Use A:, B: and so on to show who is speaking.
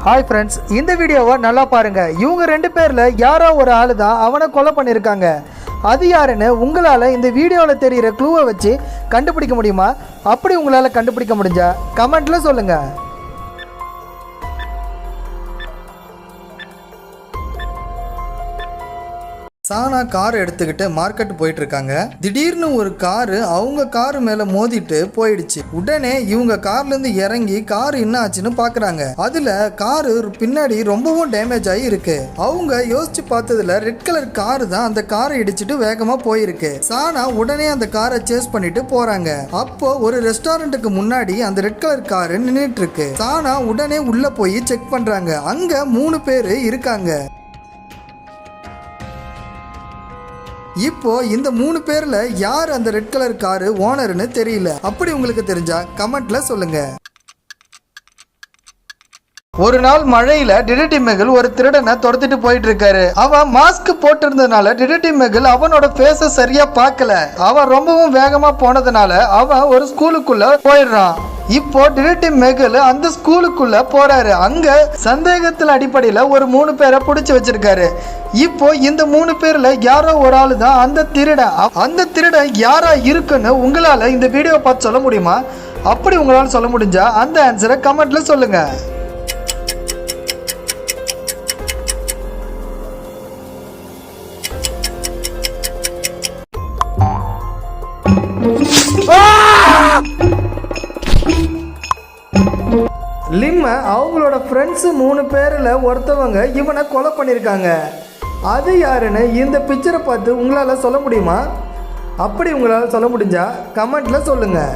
A: Hi friends இந்த வீடியோவை நல்லா பாருங்கள் இவங்க ரெண்டு பேரில் யாரோ ஒரு ஆளு தான் அவனை கொலை பண்ணியிருக்காங்க அது யாருன்னு உங்களால் இந்த வீடியோவில் தெரிகிற க்ளூவை வச்சு கண்டுபிடிக்க முடியுமா? அப்படி உங்களால் கண்டுபிடிக்க முடிஞ்சா கமெண்ட்டில் சொல்லுங்கள் சானா கார் எடுத்துக்கிட்டு மார்க்கெட் போயிட்டு இருக்காங்க திடீர்னு ஒரு காரு அவங்க கார் மேல மோதிட்டு போயிடுச்சு. உடனே இவங்க கார்ல இருந்து இறங்கி கார் என்ன ஆச்சுன்னு பாக்குறாங்க. அதுல காரு பின்னாடி ரொம்பவும் டேமேஜ் ஆகி இருக்கு. அவங்க யோசிச்சு பார்த்ததுல ரெட் கலர் காரு தான் அந்த காரை இடிச்சிட்டு வேகமா போயிருக்கு. சானா உடனே அந்த காரை சேஸ் பண்ணிட்டு போறாங்க. அப்போ ஒரு ரெஸ்டாரண்ட்டுக்கு முன்னாடி அந்த ரெட் கலர் காரு நின்றுட்டு இருக்கு. சானா உடனே உள்ள போய் செக் பண்றாங்க. அங்க மூணு பேர் இருக்காங்க. இப்போ இந்த மூணு பேர்ல யார் அந்த ரெட் கலர் காரு ஓனர்னு தெரியல. அப்படி உங்களுக்கு தெரிஞ்சா கமெண்ட்ல சொல்லுங்க. ஒரு நாள் மழையில டிடெக்டிவ் மெகல் ஒரு திருடனை துரத்திட்டு போயிட்டு இருக்காரு அவன் மாஸ்க் போட்டிருந்ததுனால டிடெக்டிவ் மெகல் அவனோட ஃபேஸ சரியா பார்க்கல. அவன் ரொம்பவும் வேகமா போனதுனால அவன் ஒரு ஸ்கூலுக்குள்ள போயிடுறான். இப்போ டிடெக்டிவ் மெகல் அந்த ஸ்கூலுக்குள்ள போறாரு. அங்க சந்தேகத்தில் அடிப்படையில ஒரு மூணு பேரை பிடிச்சி வச்சிருக்காரு. இப்போ இந்த மூணு பேர்ல யாரோ ஒரு ஆளு தான் அந்த திருடன். அந்த திருடன் யாரா இருக்குன்னு உங்களால இந்த வீடியோ பார்த்து சொல்ல முடியுமா? அப்படி உங்களால சொல்ல முடிஞ்சா அந்த ஆன்சரை கமெண்ட்ல சொல்லுங்க. லிம்மை அவங்களோட ஃப்ரெண்ட்ஸு மூணு பேரில் ஒருத்தவங்க இவனை கொலை பண்ணியிருக்காங்க அது யாருன்னு இந்த பிக்சரை பார்த்து உங்களால் சொல்ல முடியுமா? அப்படி உங்களால் சொல்ல முடிஞ்சால் கமெண்ட்டில் சொல்லுங்கள்